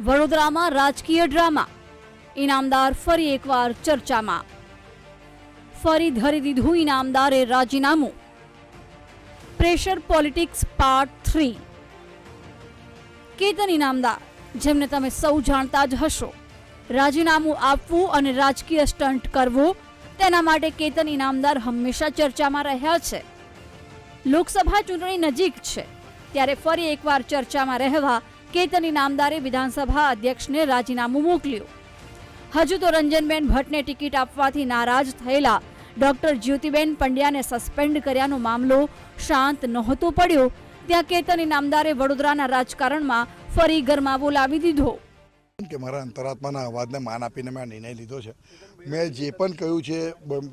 વડોદરામાં રાજકીય ડ્રામા. ઇનામદાર ફરી એકવાર ચર્ચામાં. ફરી ધરી દીધું ઇનામદારે રાજીનામું. Pressure politics part three. Ketan Inamdar, જેમને તમે સૌ જાણતા જ હશો. રાજીનામું આપવું અને રાજકીય સ્ટન્ટ કરવો, તેના માટે કેતન ઇનામદાર હંમેશા ચર્ચામાં રહ્યા છે. લોકસભા ચૂંટણી નજીક છે. ત્યારે ફરી એકવાર ચર્ચામાં રહેવા કેતન નામદારે વિધાનસભા અધ્યક્ષને રાજીનામું મોકલ્યું. હજુ તો રંજનબેન ભટ્ટને ટિકિટ આપવાથી નારાજ થયેલા ડોક્ટર જ્યોતિબેન પંડ્યાને સસ્પેન્ડ કર્યાનો મામલો શાંત નહોતો પડ્યો. ત્યાં કેતન ઇનામદારે વડોદરાના રાજકારણમાં ફરી ગરમાવો લાવી દીધો. કે મારા અંતરાત્માના અવાજને માન આપીને મેં આ નિર્ણય લીધો છે. મેં જે પણ કહ્યું છે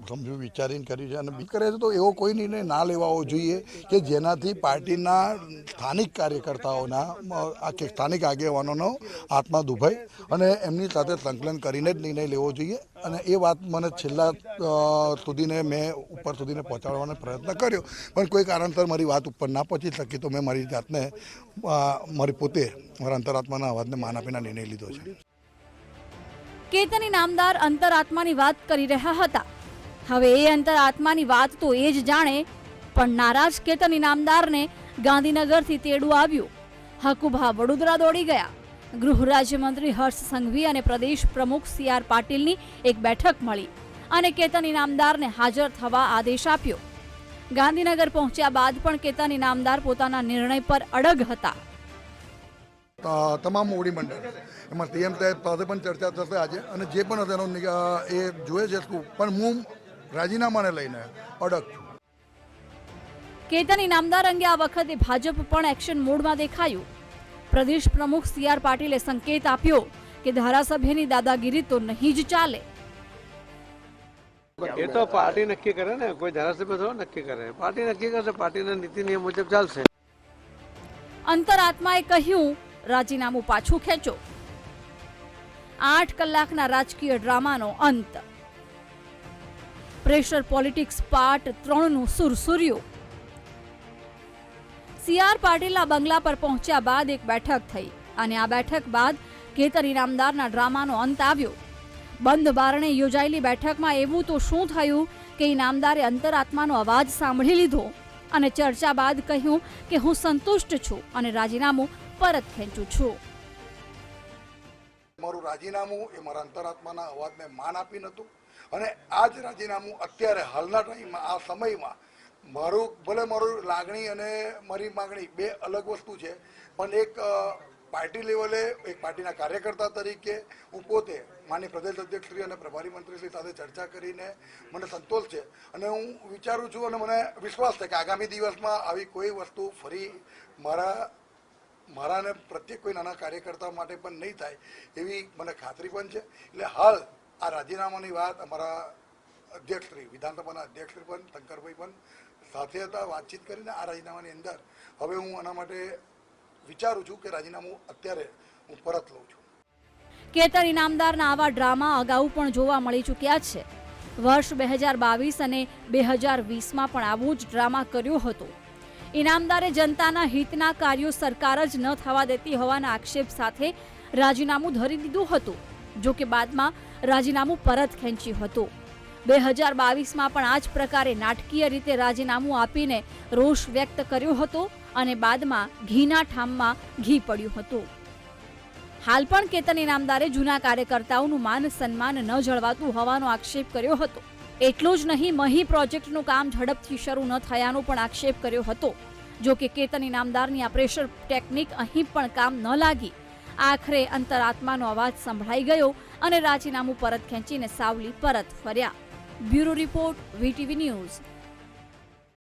સમજુ વિચારીને કર્યું છે અને કરે છે તો એવો કોઈ નિર્ણય ના લેવાવો જોઈએ કે જેનાથી પાર્ટીના સ્થાનિક કાર્યકર્તાઓના મ, સ્થાનિક આગેવાનોનો આત્મા દુભાઈ અને એમની સાથે સંકલન કરીને જ નિર્ણય લેવો જોઈએ. અને એ વાત મને છેલ્લા સુધીને મેં ઉપર સુધીને પહોંચાડવાનો પ્રયત્ન કર્યો. પણ કોઈ કારણસર મારી વાત ઉપર ના પહોંચી શકી તો મેં મારી જાતને મારી પોતે મારા અંતરાત્માના અવાજને માન આપીને નિર્ણય લીધો છે. કેતન નામદાર અંતરાત્માની વાત કરી રહ્યા હતા. હવે એ અંતરાત્માની વાત તો એ જ જાણે, પણ નારાજ કેતન ઇનામદારને ગાંધીનગરથી તેડું આવ્યું. હકુભા વડોદરા દોડી ગયા. ગૃહ રાજ્યમંત્રી હર્ષ સંઘવી અને પ્રદેશ પ્રમુખ સી આર પાટીલની એક બેઠક મળી અને કેતન ઇનામદારને હાજર થવા આદેશ આપ્યો. ગાંધીનગર પહોંચ્યા બાદ પણ કેતન ઇનામદાર પોતાના નિર્ણય પર અડગ હતા. તમામ મોવડી મંડળ. એમાં સીએમ સાહેબ સાથે પણ ચર્ચા થશે આજે અને જે પણ હશે એનો એ જોઈએ છે શું. પણ હું રાજીનામાને લઈને અડગ છું. કેતન ઇનામદાર અંગે આ વખતે ભાજપ પણ એક્શન મોડમાં દેખાયું. પ્રદેશ પ્રમુખ સી આર પાટીલે સંકેત આપ્યો કે ધારાસભ્યની દાદાગીરી તો નહીં જ ચાલે. એ તો પાર્ટી નક્કી કરે ને કોઈ ધારાસભ્ય થોડો નક્કી કરે. પાર્ટી નક્કી કરશે પાર્ટીના નીતિ નિયમ મુજબ ચાલશે. અંતરાત્માએ કહ્યું રાજીનામું પાછું ખેંચો. આઠ કલાકના રાજકીય ડ્રામાનો અંત. પ્રેશર પોલિટિક્સ પાર્ટ ત્રણનું સુરસુર્યું. સીઆર પાટીલના બંગલા પર પહોંચ્યા બાદ એક બેઠક થઈ અને આ બેઠક બાદ કેતર ઇનામદારના ડ્રામાનો અંત આવ્યો. બંધ બારણે યોજાયેલી બેઠકમાં એવું તો શું થયું કે ઇનામદારે અંતરાત્માનો અવાજ સાંભળી લીધો? અને ચર્ચા બાદ કહ્યું કે હું સંતુષ્ટ છું અને રાજીનામું પરત ખેંચું છું. મારું રાજીનામું એ મારા અંતરાત્માના અવાજને માન આપી નહોતું અને આ જ રાજીનામું અત્યારે હાલના ટાઈમમાં, આ સમયમાં મારું ભલે મારું લાગણી અને મારી માગણી બે અલગ વસ્તુ છે, પણ એક પાર્ટી લેવલે એક પાર્ટીના કાર્યકર્તા તરીકે હું પોતે માની પ્રદેશ અધ્યક્ષશ્રી અને પ્રભારી મંત્રીશ્રી સાથે ચર્ચા કરીને મને સંતોષ છે. અને હું વિચારું છું અને મને વિશ્વાસ છે કે આગામી દિવસમાં આવી કોઈ વસ્તુ ફરી મારા મારા ને પ્રત્યેક કોઈ નાના કાર્યકર્તા માટે પણ નહીં થાય એવી મને ખાતરી પણ છે. એટલે હાલ આ રાજીનામાની વાત અમારા અધ્યક્ષશ્રી, વિધાનસભાના અધ્યક્ષશ્રી પણ, શંકરભાઈ પણ સાથે હતા, વાતચીત કરીને આ રાજીનામાની અંદર. હવે હું આના માટે વિચારું છું કે રાજીનામું અત્યારે હું પરત લઉં છું. કેતન ઇનામદારના આવા ડ્રામા અગાઉ પણ જોવા મળી ચૂક્યા છે. વર્ષ બે હજાર બાવીસ અને બે હજાર વીસમાં પણ આવું જ ડ્રામા કર્યો હતો. ઇનામદારે જનતાના હિતના કાર્યો સરકાર જ ન થવા દેતી હોવાના આક્ષેપ સાથે રાજીનામું ધરી દીધું હતું, જો કે બાદમાં રાજીનામું પરત ખેંચ્યું હતું. બે હજાર બાવીસમાં પણ આ જ પ્રકારે નાટકીય રીતે રાજીનામું આપીને રોષ વ્યક્ત કર્યો હતો. અને બાદમાં ઘીના ઠામમાં ઘી પડ્યું હતું. હાલ પણ કેતન ઇનામદારે જૂના કાર્યકર્તાઓનું માન સન્માન ન જળવાતું હોવાનો આક્ષેપ કર્યો હતો. એટલું જ નહીં, મહી પ્રોજેક્ટનું કામ ઝડપથી શરૂ ન થયાનો પણ આક્ષેપ કર્યો હતો. જો કે કેતન ઇનામદારની આ પ્રેશર ટેકનિક અહીં પણ કામ ન લાગી. આખરે અંતરાત્માનો અવાજ સંભળાઈ ગયો અને રાજીનામું પરત ખેંચીને સાવલી પરત ફર્યા. Bureau report, VTV news.